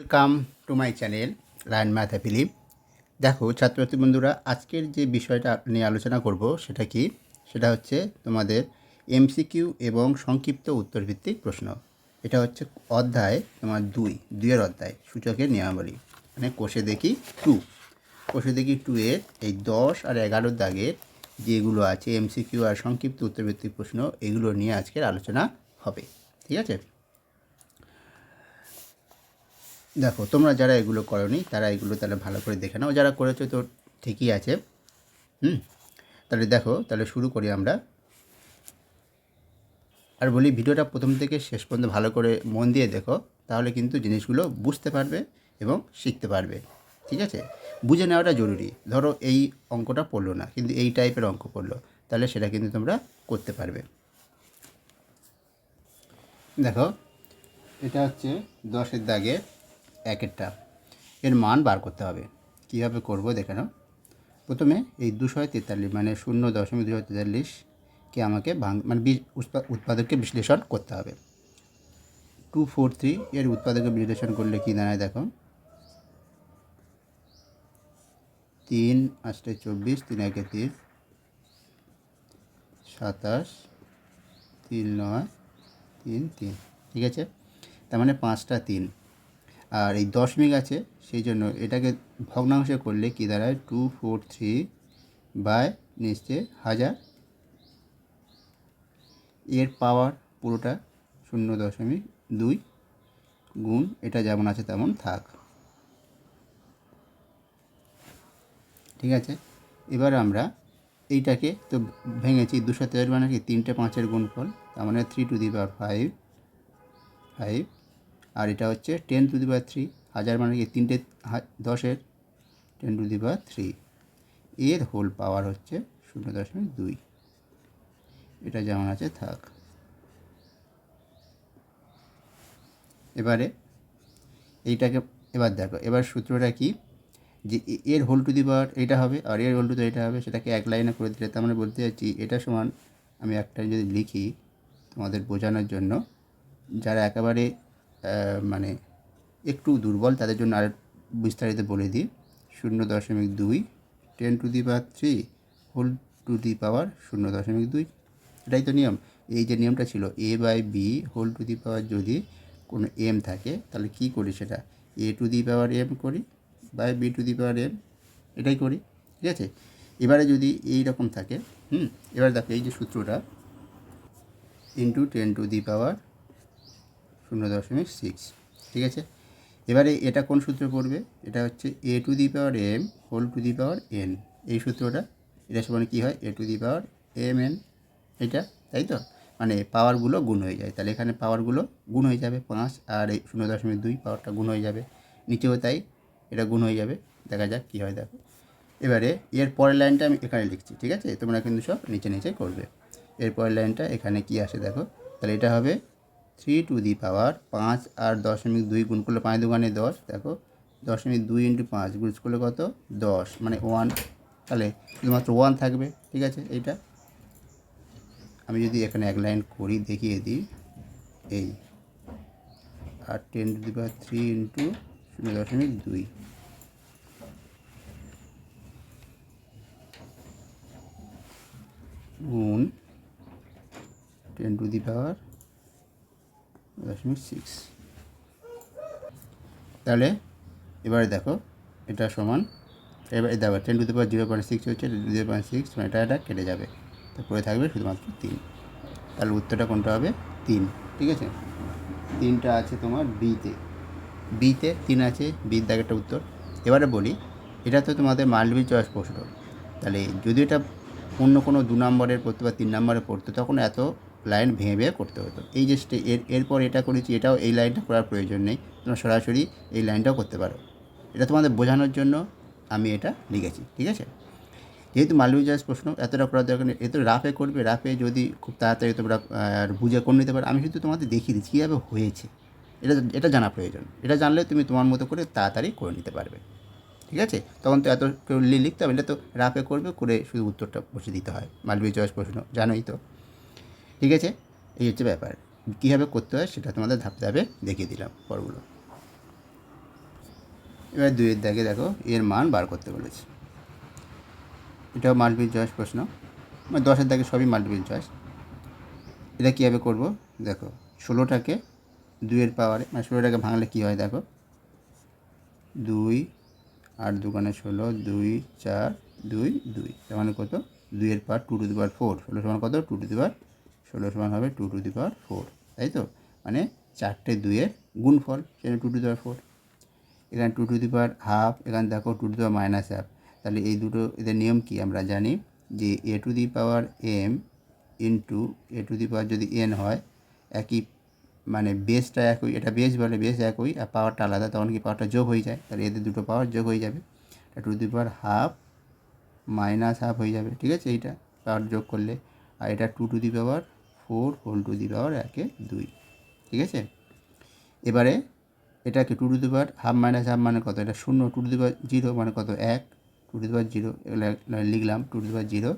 Welcome to my channel lion math Philip দেখো, ছাত্রছাত্রী বন্ধুরা, আজকের যে বিষয়টা নিয়ে আলোচনা করব সেটা কি? সেটা হচ্ছে তোমাদের এমসিকিউ এবং সংক্ষিপ্ত উত্তরভিত্তিক প্রশ্ন। এটা হচ্ছে অধ্যায় তোমার দুই, দুইয়ের অধ্যায়, সূচকের নিয়মাবলী। মানে কোষে দেখি টু কোষে দেখি টু এর এই দশ আর এগারোর দাগের যেগুলো আছে এমসিকিউ আর সংক্ষিপ্ত উত্তরভিত্তিক প্রশ্ন, এগুলো নিয়ে আজকের আলোচনা হবে। ঠিক আছে? দেখো, তোমরা যারা এগুলো করনি, তারা এগুলো তাহলে ভালো করে দেখে নাও। যারা করেছ তো ঠিকই আছে। হুম? তাহলে দেখো, তাহলে শুরু করি আমরা। আর বলি, ভিডিওটা প্রথম থেকে শেষ পর্যন্ত ভালো করে মন দিয়ে দেখো, তাহলে কিন্তু জিনিসগুলো বুঝতে পারবে এবং শিখতে পারবে। ঠিক আছে? বুঝে নেওয়াটা জরুরি। ধরো, এই অঙ্কটা পড়ল না, কিন্তু এই টাইপের অঙ্ক পড়ল, তাহলে সেটা কিন্তু তোমরা করতে পারবে। দেখো, এটা হচ্ছে দশের দাগে। একেরটা এর মান বার করতে হবে। কীভাবে করব দেখে নাও। প্রথমে এই দুশো তেতাল্লিশ মানে শূন্য দশমিক দুশো তেতাল্লিশকে আমাকে ভাঙ মানে বীজ উৎপা- উৎপাদককে বিশ্লেষণ করতে হবে। টু ফোর থ্রি এর উৎপাদকে বিশ্লেষণ করলে কী দাঁড়ায় দেখো। তিন আটটা চব্বিশ, তিন একে তিন, সাতাশ, তিন নয়, তিন তিন। ঠিক আছে? তার মানে পাঁচটা তিন। আর এই দশমিক আছে, সেই জন্য এটাকে ভগ্নাংশে করলে কী দাঁড়ায়? টু ফোর থ্রি বাই নিচে হাজার। এর পাওয়ার পুরোটা শূন্য দশমিক দুই গুণ, এটা যেমন আছে তেমন থাক। ঠিক আছে? এবার আমরা এইটাকে তো ভেঙেছি, দুশো তেরো মানে কি তিনটে পাঁচের গুণফল, তার মানে three to the power five five আর এটা হচ্ছে ten to the power three হাজার মানে কি তিনটে দশের ten to the power three এর হোল পাওয়ার হচ্ছে শূন্য দশমিক দুই। এটা যেমন আছে, থাক। এবারে এইটাকে, এবার দেখো, এবার সূত্রটা কি? যে এর হোল টু দি পাওয়ার এটা হবে, আর এর হোল টু দি এটা হবে, সেটাকে এক লাইনে করে দিলে, তার মানে বলতে চাচ্ছি, এটা সমান আমি একটা যদি লিখি তোমাদের বোঝানোর জন্য, যারা একেবারে মানে একটু দুর্বল, তাদের জন্য আর বিস্তারিত বলে দিই। শূন্য দশমিক দুই ten to the power three whole to the power শূন্য দশমিক দুই। এটাই তো নিয়ম। এই যে নিয়মটা ছিল A by B whole to the power যদি কোনো এম থাকে, তাহলে কি করি সেটা? A to the power M করি by B to the power M এটাই করি, ঠিক আছে? এবারে যদি এই রকম থাকে, হুম, এবার দেখো এই যে সূত্রটা into ten to the power শূন্য দশমিক সিক্স ঠিক আছে? এবারে এটা কোন সূত্র পড়বে? এটা হচ্ছে A to the power M whole to the power N এই সূত্রটা, এটা সমান কী হয়? A to the power M N এটা, তাই তো? মানে পাওয়ারগুলো গুণ হয়ে যায়। তাহলে এখানে পাওয়ারগুলো গুণ হয়ে যাবে পাঁচ, আর এই শূন্য দশমিক দুই পাওয়ারটা গুণ হয়ে যাবে। নিচেও তাই, এটা গুণ হয়ে যাবে। দেখা যাক কী হয় দেখো। এবারে এর পরের লাইনটা আমি এখানে লিখছি, ঠিক আছে? তোমরা কিন্তু সব নিচে নিচে করবে। এর পরের লাইনটা এখানে কি আসে দেখো? তাহলে এটা হবে থ্রি টু দি পাওয়ার পাঁচ আর দশমিক দুই গুণ করলে পাঁচ দোকানে দশ, দেখো, দশমিক দুই ইন্টু পাঁচ গুণ করলে কত? দশ মানে ওয়ান তাহলে শুধুমাত্র ওয়ান থাকবে, ঠিক আছে, এইটা? আমি যদি এখানে এক লাইন করি, দেখিয়ে দিই, এই, আর ten to the power three into শূন্য দশমিক দুই। গুণ টেন টু দি পাওয়ার দশমিক সিক্স তাহলে, এবারে দেখো, এটা সমান, এবারে দেখো ten to the power zero point six হচ্ছে জিরো পয়েন্ট সিক্স এটা এটা কেটে যাবে। তারপরে থাকবে শুধুমাত্র তিন। তাহলে উত্তরটা কোনটা হবে? তিন, ঠিক আছে? তিনটা আছে তোমার বিতে বিতে তিন আছে বির দাগেরটা উত্তর। এবারে বলি, এটা তো তোমাদের মাল্টিপল চয়েস প্রশ্ন। তাহলে যদি এটা অন্য কোনো দু নম্বরের পড়তো বা তিন নম্বরে পড়তো, তখন এত লাইন ভেঙে ভেঙে করতে হতো। এই যে এর এরপর এটা করেছি, এটাও এই লাইনটা করার প্রয়োজন নেই। তোমরা সরাসরি এই লাইনটাও করতে পারো। এটা তোমাদের বোঝানোর জন্য আমি এটা লিখেছি, ঠিক আছে? যেহেতু মাল্টিপল চয়েস প্রশ্ন, এতটা করার দরকার নেই। এত রাফে করবে, রাফে যদি খুব তাড়াতাড়ি তোমরা বুঝে করে নিতে পারো। আমি শুধু তোমাদের দেখিয়ে দিচ্ছি, কীভাবে হয়েছে। এটা এটা জানা প্রয়োজন। এটা জানলে তুমি তোমার মতো করে তাড়াতাড়ি করে নিতে পারবে। ঠিক আছে? তখন তো এত কেউ লিখতে হবে, এটা তো রাফে করবে, করে শুধু উত্তরটা বসে দিতে হয়। মাল্টিপল চয়েস প্রশ্ন, জানোই তো। ঠিক আছে? এই হচ্ছে ব্যাপার। কীভাবে করতে হয় সেটা তোমাদের ধাপে ধাপে দেখিয়ে দিলাম পরগুলো। এবার দুইয়ের দাগে দেখো, এর মান বার করতে বলেছে। এটাও মাল্টিপিল চয়েস প্রশ্ন। মানে দশের দাগে সবই মাল্টিপিল চয়েস এটা কীভাবে করব? দেখো, ষোলোটাকে দুইয়ের পাওয়ারে মানে ষোলোটাকে ভাঙলে কী হয় দেখো? দুই আট দোকানে ষোলো, দুই, চার, দুই দুই। তার মানে কত? দুইয়ের power two to the power four ষোলো সমান কত? টু টু দি পাওয়ার ষোলো সমান হবে two to the power four তাই তো মানে চারটে দুইয়ের গুণফল, সেখানে two to the power four এখানে two to the power half এখানে দেখো two to the power minus half তাহলে এই দুটো, এদের নিয়ম কি? আমরা জানি যে a to the power m into a to the power যদি এন হয়, একই মানে বেসটা একই, এটা বেস বলে বেস একই, আর পাওয়ারটা আলাদা, তখন কি পাওয়ারটা যোগ হয়ে যায়? তাহলে এদের দুটো পাওয়ার যোগ হয়ে যাবে। To the power half minus half হয়ে যাবে, ঠিক আছে? এইটা পাওয়ার যোগ করলে। আর এটা two to the power four whole to the power একে দুই ঠিক আছে এবারে এটাকে two to the power half minus half মানে কত এটা শূন্য two to the power zero মানে কত এক two to the power zero লিখলাম two to the power zero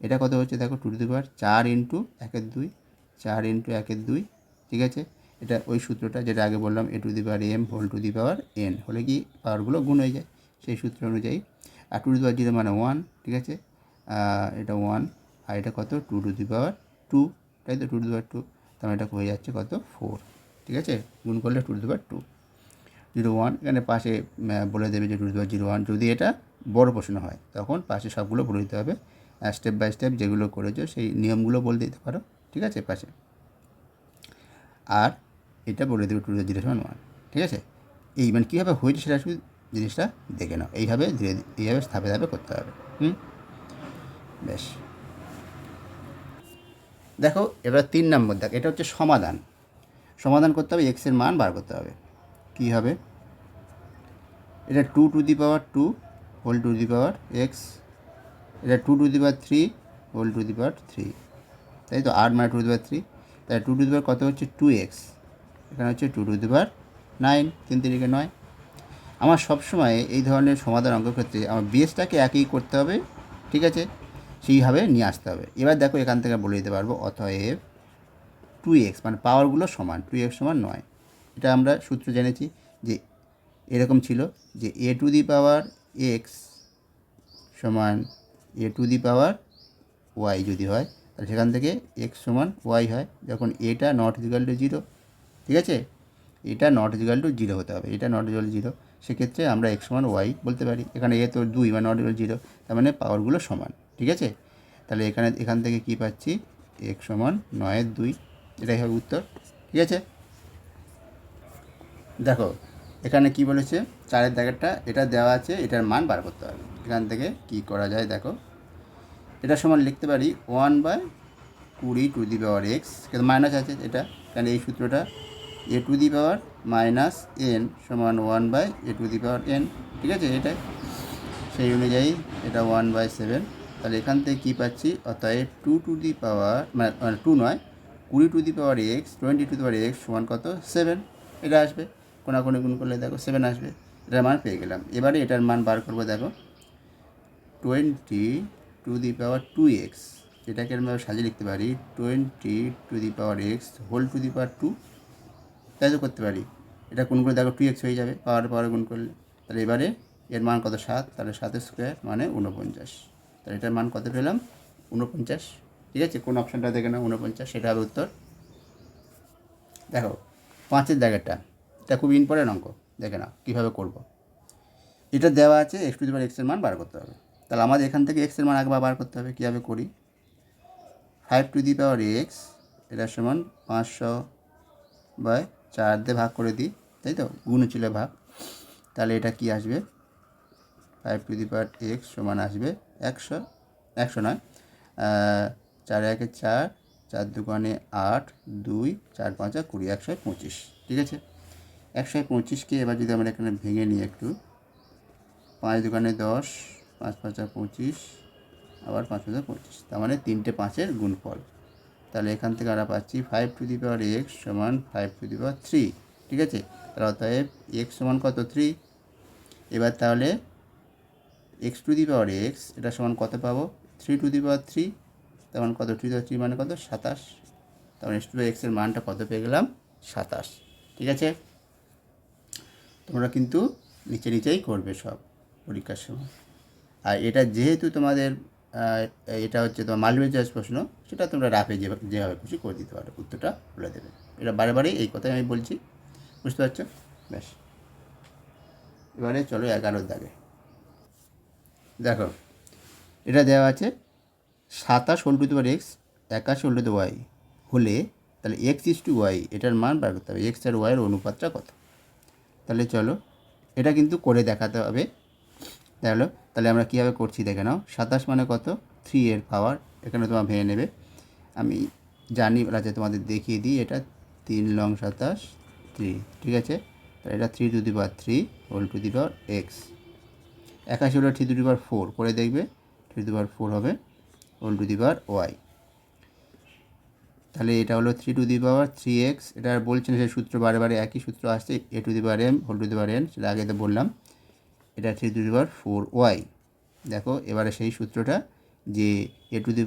এটা কত হচ্ছে দেখো টু টু দি পাওয়ার চার ইন্টু একের দুই চার ইন্টু একের দুই ঠিক আছে এটা ওই সূত্রটা যেটা আগে বললাম a to the power m whole to the power n হলে কি পাওয়ারগুলো গুণ হয়ে যায় সেই সূত্র অনুযায়ী আর two to the power zero মানে ওয়ান ঠিক আছে এটা ওয়ান আর এটা কত two to the power two তাই তো টু টু পাওয়ার টু তাহলে এটা হয়ে যাচ্ছে কত? ফোর ঠিক আছে? গুণ করলে two to power two zero one এখানে পাশে বলে দেবে যে two to power zero one যদি এটা বড় প্রশ্ন হয়, তখন পাশে সবগুলো বলে দিতে হবে স্টেপ বাই স্টেপ যেগুলো করেছ, সেই নিয়মগুলো বলে দিতে পারো, ঠিক আছে? পাশে। আর এটা বলে দেবে টু জিরো সমান ওয়ান ঠিক আছে? এই মানে কীভাবে হয়েছে সেটা শুধু জিনিসটা দেখে নাও, এইভাবে ধীরে, এইভাবে ধাপে ধাপে করতে হবে, হুম? বেশ। দেখো, এবার তিন নম্বর, দেখ, এটা হচ্ছে সমাধান। সমাধান করতে হবে এক্সের মান বার করতে হবে। কী হবে? এটা two to the power two whole to the power x এটা two to the power three whole to the power three তাই তো আট মানে টু দি পাওয়ার থ্রি তাই টু টু দি পাওয়ার কত হচ্ছে? টু এক্স এখানে হচ্ছে two to the power nine তিন তিরিকে নয়। আমার সবসময় এই ধরনের সমাধান অঙ্ক ক্ষেত্রে আমার বেসটাকে একই করতে হবে, ঠিক আছে? সেইভাবে নিয়ে আসতে হবে। এবার দেখো এখান থেকে বলে দিতে পারব অতএব টু এক্স মানে পাওয়ারগুলো সমান টু এক্স সমান নয়। এটা আমরা সূত্র জেনেছি যে এরকম ছিল যে এ টু দি পাওয়ার এক্স সমান এ টু দি পাওয়ার ওয়াই যদি হয়, তাহলে সেখান থেকে এক্স সমান ওয়াই হয়। যখন এটা নট ইজিক্যাল টু জিরো ঠিক আছে? এটা নট ইজিক্যাল টু জিরো হতে হবে। এটা নট ইজিক্যাল জিরো সেক্ষেত্রে আমরা এক্স সমান ওয়াই বলতে পারি। এখানে এ তো দুই, বা নট ইজিক্যাল জিরো তার মানে পাওয়ারগুলো সমান। ঠিক আছে? তাহলে এখানে, এখান থেকে কি পাচ্ছি? এক্স সমান নয়ের দুই। এটাই হবে উত্তর, ঠিক আছে? দেখো, এখানে কি বলেছে? চারের দাগেরটা, এটা দেওয়া আছে, এটার মান বার করতে হবে। এখান থেকে কি করা যায় দেখো? এটা সমান লিখতে পারি ওয়ান বাই কুড়ি টু দি পাওয়ার এক্স, কিন্তু মাইনাস আছে এটা। কারণ এই সূত্রটা a to the power minus n সমান one by a to the power n, ঠিক আছে? এটাই। সেই অনুযায়ী এটা ওয়ান বাই সেভেন। তাহলে এখান থেকে কী পাচ্ছি? অতএব টু টু দি পাওয়ার মানে মানে টু নয়, কুড়ি to the power x twenty to the power x সমান কত? সেভেন এটা আসবে। কোনাকুনি গুণ করলে দেখো সেভেন আসবে। এটার মান পেয়ে গেলাম। এবারে এটার মান বার করব দেখো। Twenty to the power two x এটাকে আমরা সাজিয়ে লিখতে পারি twenty to the power x whole to the power two তাই তো করতে পারি। এটা কোন করে দেখো টু এক্স হয়ে যাবে। পাওয়ার পাওয়ার গুণ করলে। তাহলে এবারে এর মান কত? সাত। তাহলে সাতের স্কোয়ার মানে উনপঞ্চাশ তাহলে এটার মান কত পেলাম? উনপঞ্চাশ ঠিক আছে? কোন অপশানটা দেখে না উনপঞ্চাশ সেটা হবে উত্তর। দেখো, পাঁচের জায়গাটা, এটা খুব ইম্পর্টেন্ট অঙ্ক, দেখে নাও, কীভাবে করব। এটা দেওয়া আছে এক্স টু দি পাওয়ার এক্সের মান বার করতে হবে। তাহলে আমাদের এখান থেকে এক্সের মান একবার বার করতে হবে, কীভাবে করি? Five to the power x এটার সমান পাঁচশো বাই চার দিয়ে ভাগ করে দিই, তাই তো? গুণ ছিল ভাগ। তাহলে এটা কি আসবে? Five to the power x সমান আসবে একশো একশো নয় চার একে চার চার দোকানে আট, দুই, চার পাঁচা কুড়ি, একশো পঁচিশ, ঠিক আছে? একশো পঁচিশকে এবার যদি আমরা এখানে ভেঙে নিই একটু, পাঁচ দোকানে দশ, পাঁচ পাঁচা পঁচিশ, আবার পাঁচ পাঁচা পঁচিশ, তার মানে তিনটে পাঁচের গুণফল। তাহলে এখান থেকে আমরা পাচ্ছি five to the power x সমান five to the power three ঠিক আছে? তাহলে অতএব এক্স সমান কত? থ্রি এবার তাহলে x to the power x এটা সমান কত পাবো? Three to the power three তেমন কত? থ্রি থ্রি মানে কত? সাতাশ। তখন এক্স টু এক্সের মানটা কত পেয়ে গেলাম? সাতাশ। ঠিক আছে? তোমরা কিন্তু নিচে নিচেই করবে সব পরীক্ষার সময়। আর এটা যেহেতু তোমাদের এটা হচ্ছে তোমার চয়েস প্রশ্ন, সেটা তোমরা রাফে যে যেভাবে খুশি করে দিতে পারো, উত্তরটা বলে দেবে। এটা বারে বারে এই কথাই আমি বলছি। বুঝতে পারছ? ব্যাস। এবারে চলো এগারোর দাগে। দেখো, এটা দেওয়া আছে সাতাশ whole to the power x, একাশ whole to Y. হলে তাহলে এক্স ইস টু ওয়াই, এটার মান বার করতে হবে। এক্স আর ওয়াইয়ের অনুপাতটা কত? তাহলে চলো, এটা কিন্তু করে দেখাতে হবে। দেখল, তাহলে আমরা কীভাবে করছি দেখে নাও। সাতাশ মানে কত? থ্রি এর পাওয়ার এখানে তোমার ভেঙে নেবে। আমি জানি রাজা তোমাদের দেখিয়ে দিই, এটা তিন লং সাতাশ থ্রি ঠিক আছে? তাহলে এটা three to the power three whole to the power x একাশি হলো থ্রি টু দি ফোর করে দেখবে থ্রি টু পাওয়ার ফোর হবে হোল টু দি ওয়াই তাহলে এটা হলো three to the power three x এটা আর বলছেন সেই সূত্র বারে বারে একই সূত্র আসছে a to the m whole to the n সেটা আগে তো বললাম এটা three to the four y দেখো এবারে সেই সূত্রটা যে এ টু দি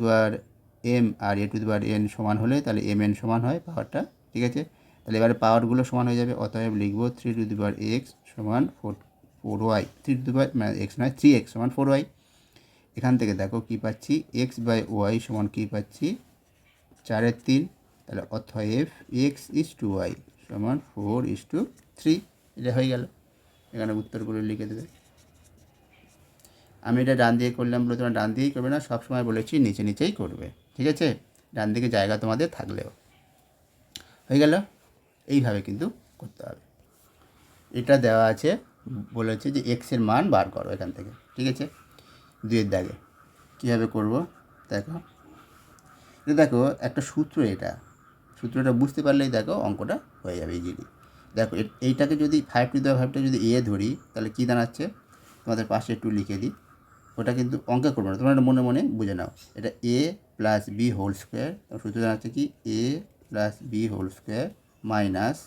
এম আর এ টু দি এন সমান হলে তাহলে এম এন সমান হয় পাওয়ারটা ঠিক আছে তাহলে এবারে পাওয়ারগুলো সমান হয়ে যাবে অতএব লিখব থ্রি টু দি এক্স সমান four four y three to the মানে এক্স নয় থ্রি এক্স সমান ফোর ওয়াই এখান থেকে দেখো কী পাচ্ছি? এক্স বাই ওয়াই সমান কী পাচ্ছি? চারের তিন, তাহলে অতএব এক্স ইস টু ওয়াই সমান ফোর ইস টু থ্রি এটা হয়ে গেল। এখানে উত্তরগুলো লিখে দেবে। আমি এটা ডান দিয়ে করলাম বলে তোমার ডান দিয়েই করবে না সবসময় বলেছি নিচে নিচেই করবে। ঠিক আছে? ডান দিকে জায়গা তোমাদের থাকলেও। হয়ে গেল? এইভাবে কিন্তু করতে হবে। এটা দেওয়া আছে বলেছে যে এক্সের মান বার করো এখান থেকে, ঠিক আছে? দুইয়ের দাগে। কীভাবে করব? দেখো। দেখো, একটা সূত্র এটা। সূত্রটা বুঝতে পারলেই দেখো অঙ্কটা হয়ে যাবে ইজিলি দেখো এইটাকে যদি ফাইভ টু দেওয়া ফাইভটা যদি এ ধরি, তাহলে কী দাঁড়াচ্ছে? তোমাদের পাশে একটু লিখে দিই। ওটা কিন্তু অঙ্কে করবে না, তোমরা মনে মনে বুঝে নাও। এটা a plus b whole square সূত্র দাঁড়াচ্ছে কি? A plus b whole square minus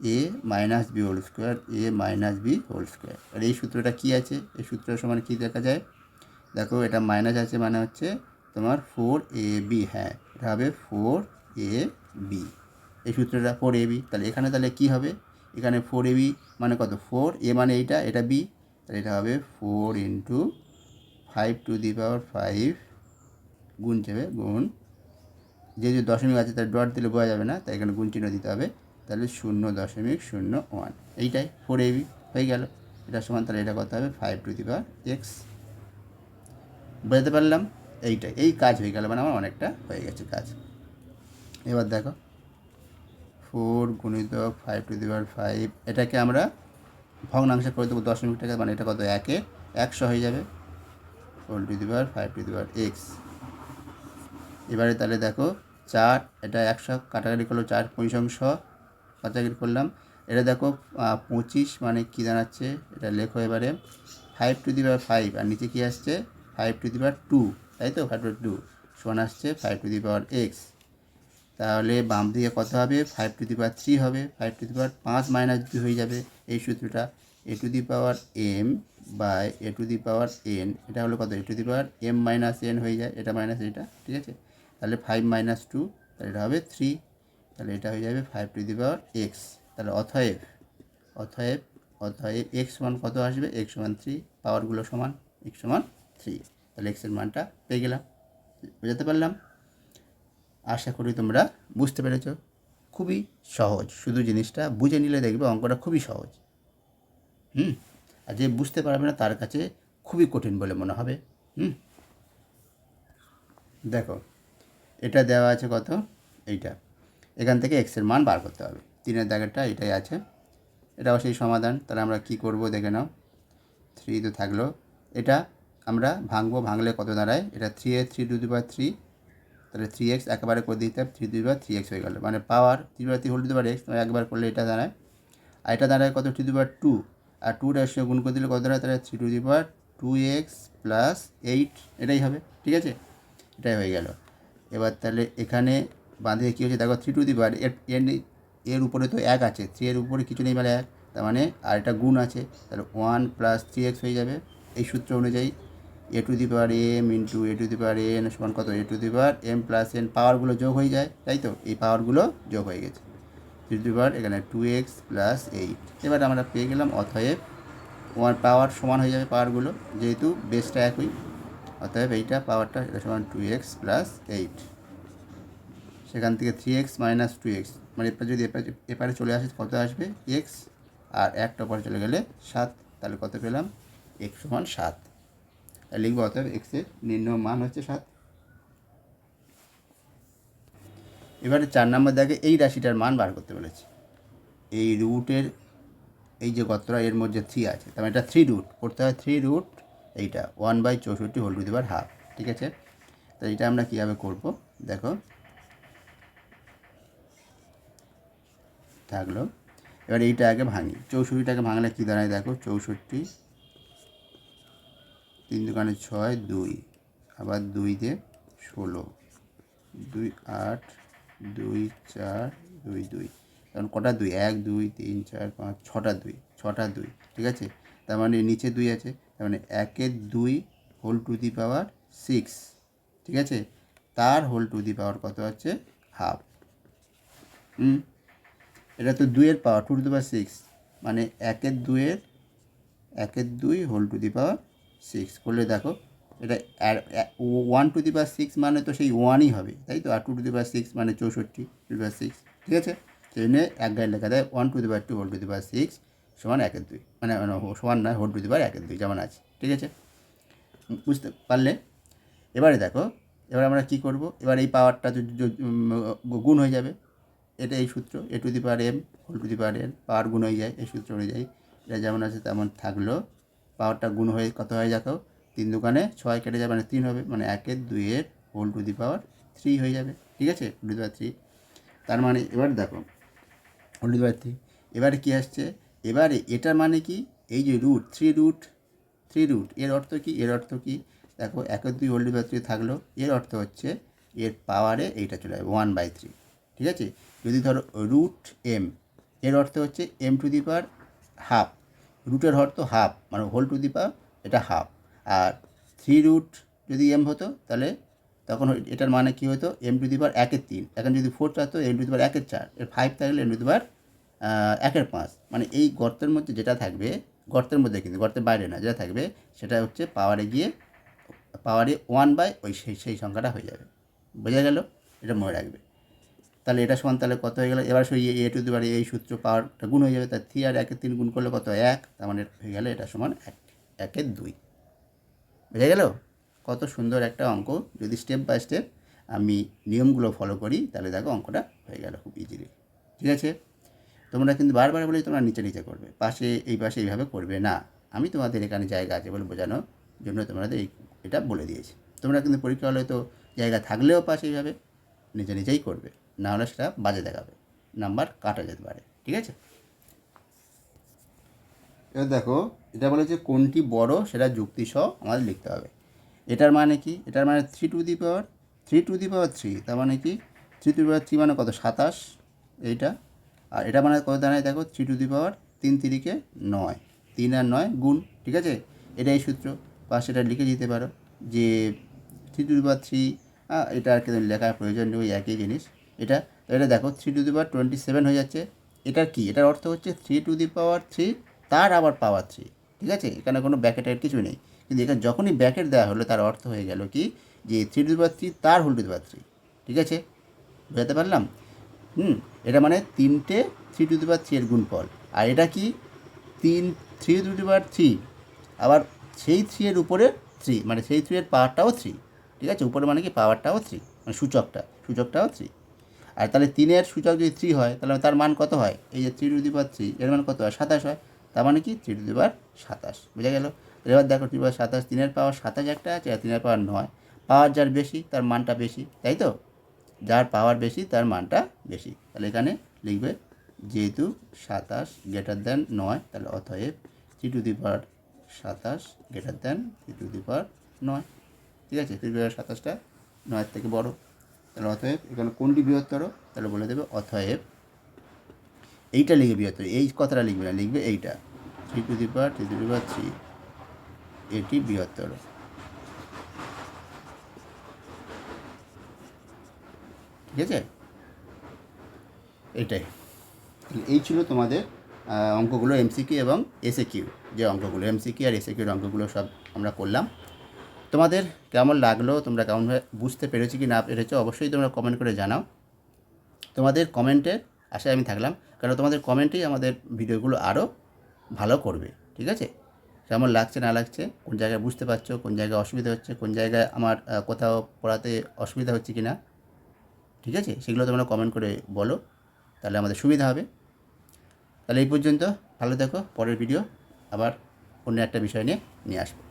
a minus b whole square a minus b whole square আর এই সূত্রটা কী আছে? এই সূত্রের সমান কী দেখা যায়? দেখো, এটা মাইনাস আছে মানে হচ্ছে তোমার ফোর এ বি হ্যাঁ এটা হবে ফোর এ বি এই সূত্রটা ফোর এ বি তাহলে এখানে তাহলে কী হবে? এখানে ফোর এ বি মানে কত? ফোর এ মানে এইটা, এটা বি তাহলে এটা হবে four into five to the power five গুণ যাবে গুণ। যে যে দশমিক আছে তার ডট দিলে বোঝা যাবে না, তাই এখানে গুণ চিহ্ন দিতে হবে। তাহলে শূন্য দশমিক শূন্য ওয়ান। এইটাই ফোর এবি হয়ে গেল। এটা সমান, তাহলে এটা কত হবে? Five to the power x বোঝাতে পারলাম? এইটাই। এই কাজ হয়ে গেল মানে আমার অনেকটা হয়ে গেছে কাজ। এবার দেখো। ফোর গুণিত five to the power five এটাকে আমরা ভগ্নাংশ করে দেবো দশমিক টাকা মানে এটা কত? একে একশো হয়ে যাবে। Four to the power five to the power x এবারে তাহলে দেখো, চার, এটা একশো, কাটাকাটি করল চার কাটাকাটি করলাম। এটা দেখো পঁচিশ মানে কী দাঁড়াচ্ছে, এটা লেখো এবারে। Five to the power five আর নিচে কী আসছে? Five to the power two তাই তো? ফাইভ টু টু আসছে five to the power x তাহলে বাম দিকে কত হবে? Five to the power three হবে ফাইভ টু দি পাওয়ার পাঁচ মাইনাস দুই হয়ে যাবে এই সূত্রটা। A to the power m by a to the power n এটা হলো কত? A to the power m minus n হয়ে যায়, এটা মাইনাস এটা, ঠিক আছে? তাহলে ফাইভ মাইনাস টু তাহলে এটা হবে থ্রি তাহলে এটা হয়ে যাবে five to the power x তাহলে অথয়েব অথয়েব অথয়েব এক্স সমান কত আসবে? এক্স সমান থ্রি পাওয়ারগুলো সমান এক্স সমান থ্রি তাহলে এক্সের মানটা পেয়ে গেলাম। বোঝাতে পারলাম? আশা করি তোমরা বুঝতে পেরেছ। খুবই সহজ, শুধু জিনিসটা বুঝে নিলে দেখবে অঙ্কটা খুবই সহজ। হুম? আর যে বুঝতে পারবে না তার কাছে খুবই কঠিন বলে মনে হবে। হুম? দেখো, এটা দেওয়া আছে কত? এইটা। এখান থেকে এক্সের মান বার করতে হবে। তিনের দাগেরটা এটাই আছে। এটাও সেই সমাধান। তাহলে আমরা কি করব দেখে নাও। থ্রি তো থাকল। এটা আমরা ভাঙবো। ভাঙলে কত দাঁড়ায়? এটা three a three to the power three তাহলে থ্রি এক্স একেবারে করে দিতে হবে। Three to power three x হয়ে গেল। মানে power three power three whole two x একবার করলে এটা দাঁড়ায়। আর এটা দাঁড়ায় কত? টু দি পাওয়ার টু আর টুটা সঙ্গে গুণ করে দিলে কত দাঁড়ায়? তাহলে three to the power two x plus eight এটাই হবে। ঠিক আছে? এটাই হয়ে গেল। এবার তাহলে এখানে বাঁধে কী হচ্ছে দেখো থ্রি টু দি পাওয়ার এর এর উপরে তো এক আছে থ্রি এর উপরে কিছু নেই মানে এক, তার মানে আর একটা গুণ আছে, তাহলে ওয়ান প্লাস থ্রি এক্স হয়ে যাবে। এই সূত্র অনুযায়ী a to the power m into a to the power n সমান কত? A to the power m plus n পাওয়ারগুলো যোগ হয়ে যায়, তাই তো? এই পাওয়ারগুলো যোগ হয়ে গেছে। থ্রি টু দি পাওয়ার এখানে টু এক্স প্লাস এইট এবার আমরা পেয়ে গেলাম অথয়েব ওয়ান পাওয়ার সমান হয়ে যাবে পাওয়ারগুলো যেহেতু বেসটা একই, অতএব এইটা পাওয়ারটা এটা সমান টু এক্স প্লাস এইট সেখান থেকে three x minus two x মানে এরপর যদি এপারে এপারে চলে আসে, কত আসবে? এক্স আর একটা পরে চলে গেলে সাত, তাহলে কত পেলাম? এক্স সমান সাত। লিখব অতএব এক্সের নিম্ন মান হচ্ছে সাত। এবারে চার নম্বর দাগে এই রাশিটার মান বার করতে বলেছি। এই রুটের এই যে গতরা, এর মধ্যে থ্রি আছে। তার মানে এটা থ্রি রুট করতে হয় থ্রি রুট এইটা ওয়ান বাই চৌষট্টি whole to the power half ঠিক আছে? তো এটা আমরা কীভাবে করব? দেখো থাকল। এবার এইটা আগে ভাঙি। চৌষট্টিটাকে ভাঙলে কী দাঁড়ায় দেখো? চৌষট্টি, তিন দোকানে ছয়, দুই। আবার দুই দিয়ে ষোলো। দুই আট, দুই চার, দুই দুই। কারণ কটা দুই? এক, দুই, তিন, চার, পাঁচ, ছটা দুই। ছটা দুই, ঠিক আছে? তার মানে নিচে দুই আছে। তার মানে একের দুই whole to the power six, ঠিক আছে? তার হোল টু দি পাওয়ার কত হচ্ছে হাফ। হুম? এটা তো দুইয়ের power two to the power six মানে একের দুইয়ের, একের দুই whole to the power six করলে দেখো, এটা one to the power six মানে তো সেই ওয়ানই হবে, তাই তো? আর two to the power six মানে চৌষট্টি টু দি পাওয়ার সিক্স ঠিক আছে? সেই জন্য এক গায়ে লেখা দেয় one to the power two whole to the power six সমান একের দুই। মানে মানে সমান নয় হোল টু দি পাওয়ার একের দুই, যেমন আছে, ঠিক আছে? বুঝতে পারলে? এবারে দেখো, এবার আমরা কী করব? এবার এই পাওয়ারটা গুণ হয়ে যাবে। এটা এই সূত্র a to the power m whole to the power n power গুণ হয়ে যায়, এই সূত্র অনুযায়ী। এটা যেমন আছে তেমন থাকল। পাওয়ারটা গুণ হয়ে কত হয়ে দেখো তিন দোকানে ছয় কেটে যাবে মানে তিন হবে মানে একের দুইয়ের whole to the power three হয়ে যাবে। ঠিক আছে? Whole to the power three তার মানে এবার দেখো whole to the power three এবারে কী আসছে? এবারে এটার মানে কি? এই যে root three root three root এর অর্থ কি? এর অর্থ কি? দেখো, একের দুই whole to the power three থাকল। এর অর্থ হচ্ছে, এর পাওয়ারে এইটা চলে যাবে ওয়ান বাই থ্রি ঠিক আছে? যদি ধরো রুট এম এর অর্থ হচ্ছে m to the power half রুটের অর্থ হাফ মানে হোল টু দি পাওয়ার এটা হাফ আর থ্রি রুট যদি এম হতো, তাহলে তখন এটার মানে কী হতো? এম টু দি পাওয়ার একের তিন, এখন যদি ফোর থাকতো এম টু দি পাওয়ার একের চার, এর ফাইভ থাকলে এম টু দি পাওয়ার একের পাঁচ মানে এই গর্তের মধ্যে যেটা থাকবে, গর্তের মধ্যে কিন্তু, গর্তের বাইরে না, যেটা থাকবে, সেটা হচ্ছে পাওয়ারে গিয়ে পাওয়ারে ওয়ান বাই ওই সেই সেই সংখ্যাটা হয়ে যাবে, বোঝা গেল? এটা মনে রাখবে। তাহলে এটা সমান, তাহলে কত হয়ে গেল? এবার সেই এ টু দি এই সূত্র পাওয়ারটা গুণ হয়ে যাবে তার থ্রি আর একের তিন গুণ করলে কত? এক, তার মানে হয়ে গেলে এটা সমান এক, একের দুই। বোঝা গেল? কত সুন্দর একটা অঙ্ক। যদি স্টেপ বাই স্টেপ আমি নিয়মগুলো ফলো করি, তাহলে দেখো অঙ্কটা হয়ে গেল খুব ইজিলি ঠিক আছে? তোমরা কিন্তু বারবার বলে তোমরা নিচে নিচে করবে, পাশে এই পাশে এইভাবে করবে না। আমি তোমাদের এখানে জায়গা আছে বলে বোঝানোর জন্য তোমাদের এই এটা বলে দিয়েছি। তোমরা কিন্তু পরীক্ষা হলে তো জায়গা থাকলেও পাশে এইভাবে নিজে নিজেই করবে। না হলে সেটা বাজে দেখাবে। নাম্বার কাটা যেতে পারে, ঠিক আছে? এবার দেখো, এটা বলেছে কোনটি বড় সেটা যুক্তি সহ আমাদের লিখতে হবে। এটার মানে কি? এটার মানে three to the power three to the power three তার মানে কি? Three to the power three মানে কত? সাতাশ, এইটা। আর এটা মানে কত দাঁড়ায়? দেখো থ্রি টু দি পাওয়ার তিন তিরিকে নয়, তিন আর নয় গুণ, ঠিক আছে? এটা এই সূত্র, বা সেটা লিখে দিতে পারো যে three to the power three এটা আর কিন্তু লেখার প্রয়োজন নেই, ওই একই জিনিস। এটা এটা দেখো three to the power twenty seven হয়ে যাচ্ছে। এটার কি? এটার অর্থ হচ্ছে three to the power three তার আবার পাওয়ার থ্রি ঠিক আছে? এখানে কোনো ব্যাকেটের কিছু নেই। কিন্তু এখানে যখনই ব্যাকেট দেওয়া হলো, তার অর্থ হয়ে গেল কি? যে three to the power three তার whole to the power three ঠিক আছে? বুঝাতে পারলাম? হুম, এটা মানে তিনটে three to the power three এর গুণফল। আর এটা কি? তিন three to the power three আবার সেই থ্রি এর উপরে থ্রি মানে সেই থ্রি এর পাওয়ারটাও থ্রি ঠিক আছে? উপরে মানে কি? পাওয়ারটাও থ্রি মানে সূচকটা, সূচকটাও থ্রি আর তাহলে তিনের সূচক যদি থ্রি হয়, তাহলে তার মান কত হয়? এই যে three to the power three এর মান কত হয়? সাতাশ হয়। তার মানে কি? থ্রি টু দি পাওয়ার সাতাশ। বুঝা গেল? এবার দেখো থ্রি পাওয়ার সাতাশ, তিনের পাওয়ার সাতাশ একটা আছে আর তিনের পাওয়ার নয়। পাওয়ার যার বেশি, তার মানটা বেশি, তাই তো? যার পাওয়ার বেশি, তার মানটা বেশি। তাহলে এখানে লিখবে, যেহেতু সাতাশ গ্রেটার দেন নয়, তাহলে অতএব থ্রি টু দি পাওয়ার সাতাশ greater than three to the power নয়। ঠিক আছে? থ্রি টু দি পাওয়ার সাতাশটা নয়ের থেকে বড়। তাহলে অতএব এখানে কোনটি বৃহত্তর? তাহলে বলে দেবে অতএব এইটা লিখবে বৃহত্তর, এই কথাটা লিখবে না, লিখবে এইটা। Three to the power three to the power three, এটি বৃহত্তর। ঠিক আছে? এটাই। এই ছিল তোমাদের অঙ্কগুলো এমসিকিউ এবং এসএ কিউ যে অঙ্কগুলো এমসিকিউ আর এসএ কিউর অঙ্কগুলো সব আমরা করলাম। তোমাদের কেমন লাগল? তোমরা কেমনভাবে বুঝতে পেরেছি কি না পেরেছ? অবশ্যই তোমরা কমেন্ট করে জানাও। তোমাদের কমেন্টে আশায় আমি থাকলাম। কারণ তোমাদের কমেন্টেই আমাদের ভিডিওগুলো আরও ভালো করবে। ঠিক আছে? কেমন লাগছে, না লাগছে? কোন জায়গায় বুঝতে পারছ? কোন জায়গায় অসুবিধা হচ্ছে? কোন জায়গায় আমার কোথাও পড়াতে অসুবিধা হচ্ছে কি না ঠিক আছে? সেগুলো তোমরা কমেন্ট করে বলো। তাহলে আমাদের সুবিধা হবে। তাহলে এই পর্যন্ত ভালো দেখো পরের ভিডিও আবার অন্য একটা বিষয় নিয়ে নিয়ে আসব।